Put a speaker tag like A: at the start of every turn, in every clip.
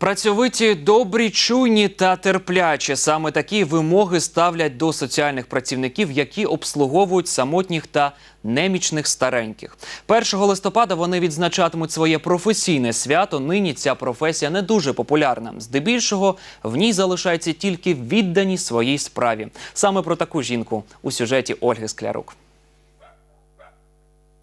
A: Працьовиті, добрі, чуйні та терплячі. Саме такі вимоги ставлять до соціальних працівників, які обслуговують самотніх та немічних стареньких. 1 листопада вони відзначатимуть своє професійне свято. Нині ця професія не дуже популярна. Здебільшого в ній залишаються тільки віддані своїй справі. Саме про таку жінку у сюжеті Ольги Склярук.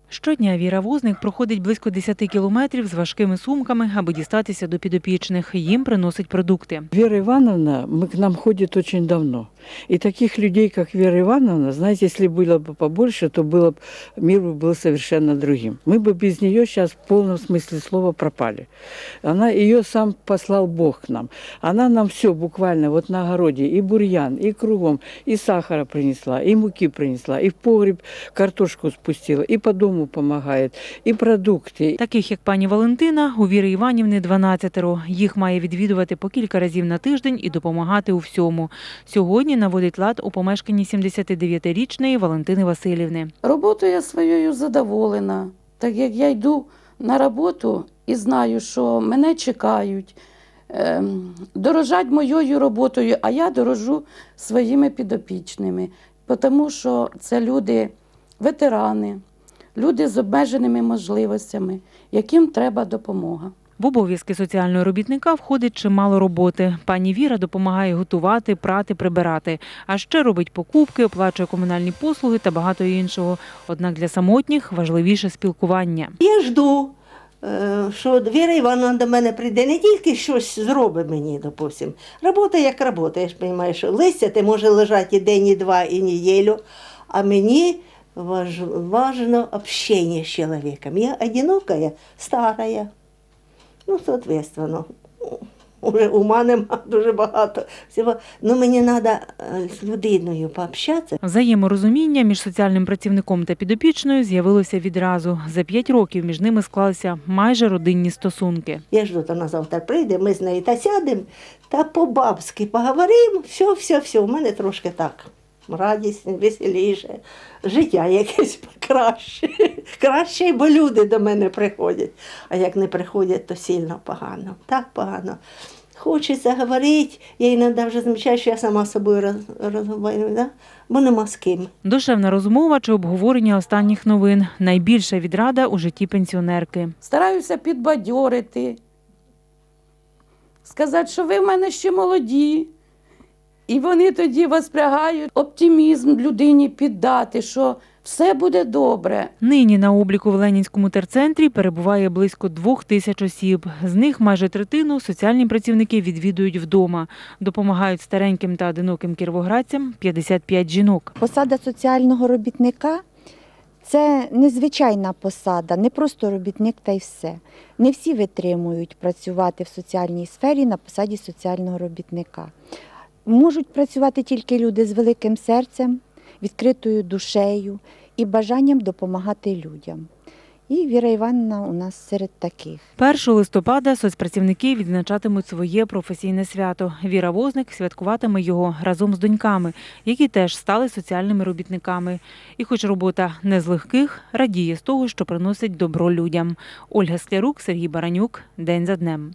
B: Щодня Віра Возник проходить близько 10 кілометрів з важкими сумками, аби дістатися до підопічних. Їм приносить продукти.
C: Вера Ивановна мы, к нам ходит очень давно. И таких людей, как Вера Ивановна, знаете, если было бы побольше, то было, б- мир бы был совершенно другим. Мы бы без нее сейчас в полном смысле слова пропали. Она, ее сам послал Бог к нам. Она нам все буквально вот на огороде, и бурьян, и кругом, и сахара принесла, и муки принесла, и в погреб картошку спустила, и по дому помогает, и продукты,
B: Таких як пані Валентина, у Віри Іванівни 12. Їх має відвідувати по кілька разів на тиждень і допомагати у всьому. Сьогодні наводить лад у помешканні 79-річної Валентини Васильівни.
D: Роботою я своєю задоволена, так як я йду на роботу і знаю, що мене чекають, ем, дорожать моєю роботою, а я дорожу своїми підопічними, тому що це люди, ветерани, люди з обмеженими можливостями, яким треба допомога.
B: В обов'язки соціального робітника входить чимало роботи. Пані Віра допомагає готувати, прати, прибирати. А ще робить покупки, оплачує комунальні послуги та багато іншого. Однак для самотніх важливіше спілкування.
E: Я жду, е, що Віра Івановна до мене прийде, не тільки щось зробить мені, допустим. Робота як робота, я ж розумію, що листя ти може лежати і день, і два, і неділю, а мені важ, важно общение з чоловіком. Я одинокая, старая. Ну, соответственно, уже ума нема дуже багато всього. Ну, мені треба з людиною пообщатися.
B: Взаєморозуміння між соціальним працівником та підопічною з'явилося відразу. За п'ять років між ними склалися майже родинні стосунки.
E: Я жду, то вона завтра прийде, ми з нею та сядемо та по-бабськи поговоримо. Все, все, все. У мене трошки так. Радість, веселіше, життя якесь краще. Краще, бо люди до мене приходять. А як не приходять, то сильно погано. Так погано. Хочеться говорити, я іноді вже замічаю, що я сама з собою роз- розмовляю, да? бо нема з ким.
B: Душевна розмова чи обговорення останніх новин найбільша відрада у житті пенсіонерки.
D: Стараюся підбадьорити, сказати, що ви в мене ще молоді. І вони тоді воспрягають оптимізм людині піддати, що все буде добре.
B: Нині на обліку в Ленінському терцентрі перебуває близько двох тисяч осіб. З них майже третину соціальні працівники відвідують вдома. Допомагають стареньким та одиноким кіровоградцям 55 жінок.
F: Посада соціального робітника це незвичайна посада, не просто робітник та й все. Не всі витримують працювати в соціальній сфері на посаді соціального робітника. Можуть працювати тільки люди з великим серцем, відкритою душею і бажанням допомагати людям. І Віра Івановна у нас серед таких.
B: 1 листопада соцпрацівники відзначатимуть своє професійне свято. Віра Возник святкуватиме його разом з доньками, які теж стали соціальними робітниками. І хоч робота не з легких, радіє з того, що приносить добро людям. Ольга Склярук, Сергій Баранюк. День за днем.